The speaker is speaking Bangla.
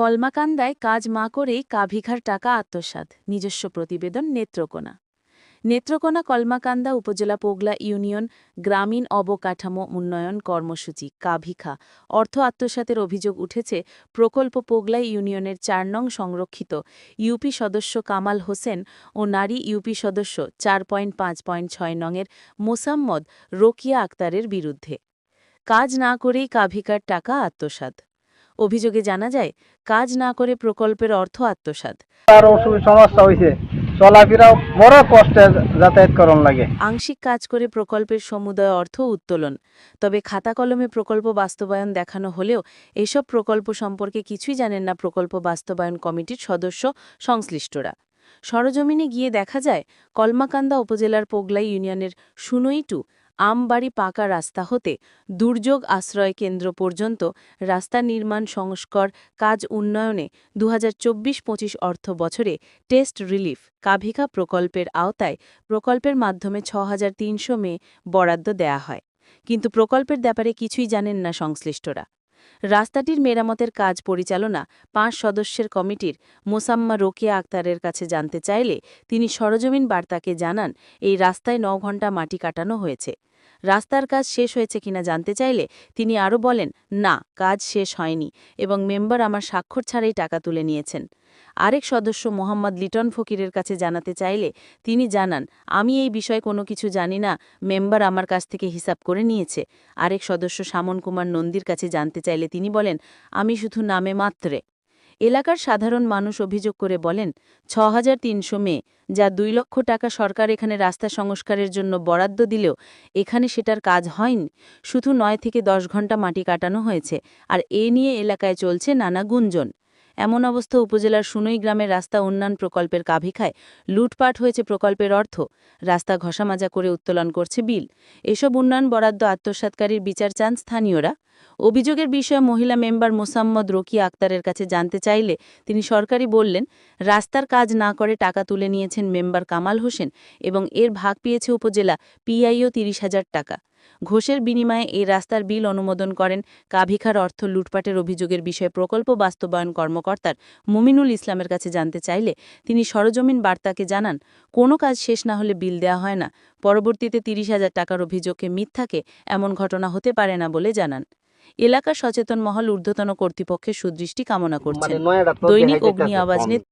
কলমাকান্দায় কাজ মা করেই কাভিখার টাকা আত্মসাৎ, নিজস্ব প্রতিবেদন নেত্রকোনা। নেত্রকোনা কলমাকান্দা উপজেলা পোগলা ইউনিয়ন গ্রামীণ অবকাঠামো উন্নয়ন কর্মসূচি কাভিখা অর্থ আত্মসাতের অভিযোগ উঠেছে, প্রকল্প পোগলা ইউনিয়নের চার নং সংরক্ষিত ইউপি সদস্য কামাল হোসেন ও নারী ইউপি সদস্য চার পয়েন্ট পাঁচ পয়েন্ট ছয় নংয়ের মোসাম্মদ রোকিয়া আক্তারের বিরুদ্ধে। কাজ না করেই কাভিকার টাকা আত্মসাৎ। অভিযোগে জানা যায় কাজ না করে প্রকল্পের অর্থ আত্মসাৎ। আর সমস্যা হয়েছে। চলাফেরা বড় কষ্টে যাতায়াত করন লাগে। আংশিক কাজ করে প্রকল্পের সমুদয় অর্থ উত্তোলন। তবে খাতা কলমে প্রকল্প বাস্তবায়ন দেখানো হলেও এসব প্রকল্প সম্পর্কে কিছুই জানেন না প্রকল্প বাস্তবায়ন কমিটির সদস্য সংশ্লিষ্টরা। সরজমিনে গিয়ে দেখা যায়, কলমাকান্দা উপজেলার পোগলাই ইউনিয়নের সুনইটু আমবাড়ি পাকা রাস্তা হতে দুর্যোগ আশ্রয় কেন্দ্র পর্যন্ত রাস্তা নির্মাণ সংস্কর কাজ উন্নয়নে দু হাজার চব্বিশ পঁচিশ অর্থ বছরে টেস্ট রিলিফ কাভিকা প্রকল্পের আওতায় প্রকল্পের মাধ্যমে ছ হাজার তিনশো মে বরাদ্দ দেয়া হয়। কিন্তু প্রকল্পের ব্যাপারে কিছুই জানেন না সংশ্লিষ্টরা। রাস্তাটির মেরামতের কাজ পরিচালনা পাঁচ সদস্যের কমিটির মোসাম্মা রোকিয়া আক্তারের কাছে জানতে চাইলে তিনি সরজমিন বার্তাকে জানান, এই রাস্তায় ন ঘণ্টা মাটি কাটানো হয়েছে। রাস্তার কাজ শেষ হয়েছে কিনা জানতে চাইলে তিনি আরও বলেন, না, কাজ শেষ হয়নি এবং মেম্বার আমার স্বাক্ষর ছাড়াই টাকা তুলে নিয়েছেন। আরেক সদস্য মোহাম্মদ লিটন ফকিরের কাছে জানাতে চাইলে তিনি জানান, আমি এই বিষয়ে কোনো কিছু জানি না, মেম্বার আমার কাছ থেকে হিসাব করে নিয়েছে। আরেক সদস্য সামন কুমার নন্দীর কাছে জানতে চাইলে তিনি বলেন, আমি শুধু নামে মাত্রে। এলাকার সাধারণ মানুষ অভিযোগ করে বলেন ছ হাজার তিনশো মেয়ে, যা দুই লক্ষ টাকা সরকার এখানে রাস্তা সংস্কারের জন্য বরাদ্দ দিলেও এখানে সেটার কাজ হয়নি। শুধু নয় থেকে দশ ঘণ্টা মাটি কাটানো হয়েছে, আর এ নিয়ে এলাকায় চলছে নানা গুঞ্জন। এমন অবস্থা উপজেলার সুনই গ্রামের রাস্তা উন্নয়ন প্রকল্পের কাভিখায় লুটপাট হয়েছে প্রকল্পের অর্থ। রাস্তা ঘষামাজা করে উত্তোলন করছে বিল। এসব উন্নয়ন বরাদ্দ আত্মসাৎকারীর বিচার চান স্থানীয়রা। অভিযোগের বিষয়ে মহিলা মেম্বার মোসাম্মদ রকিয়া আক্তারের কাছে জানতে চাইলে তিনি সরকারি বললেন, রাস্তার কাজ না করে টাকা তুলে নিয়েছেন মেম্বার কামাল হোসেন এবং এর ভাগ পেয়েছে উপজেলা পিআইও তিরিশ হাজার টাকা। ঘোষের বিনিময়ে এই রাস্তার বিল অনুমোদন করেন কাভিখার অর্থ লুটপাটের অভিযোগের বিষয়ে প্রকল্প বাস্তবায়ন কর্মকর্তার মুমিনুল ইসলামের কাছে জানতে চাইলে তিনি সরজমিন বার্তাকে জানান কোনো কাজ শেষ না হলে বিল দেওয়া হয় না পরবর্তীতে তিরিশ হাজার টাকার অভিযোগকে মিথ্যাকে এমন ঘটনা হতে পারে না বলে জানান। এলাকার সচেতন মহল ঊর্ধ্বতন কর্তৃপক্ষের সুদৃষ্টি কামনা করছেন। মানে দৈনিক অগ্নি আওয়াজ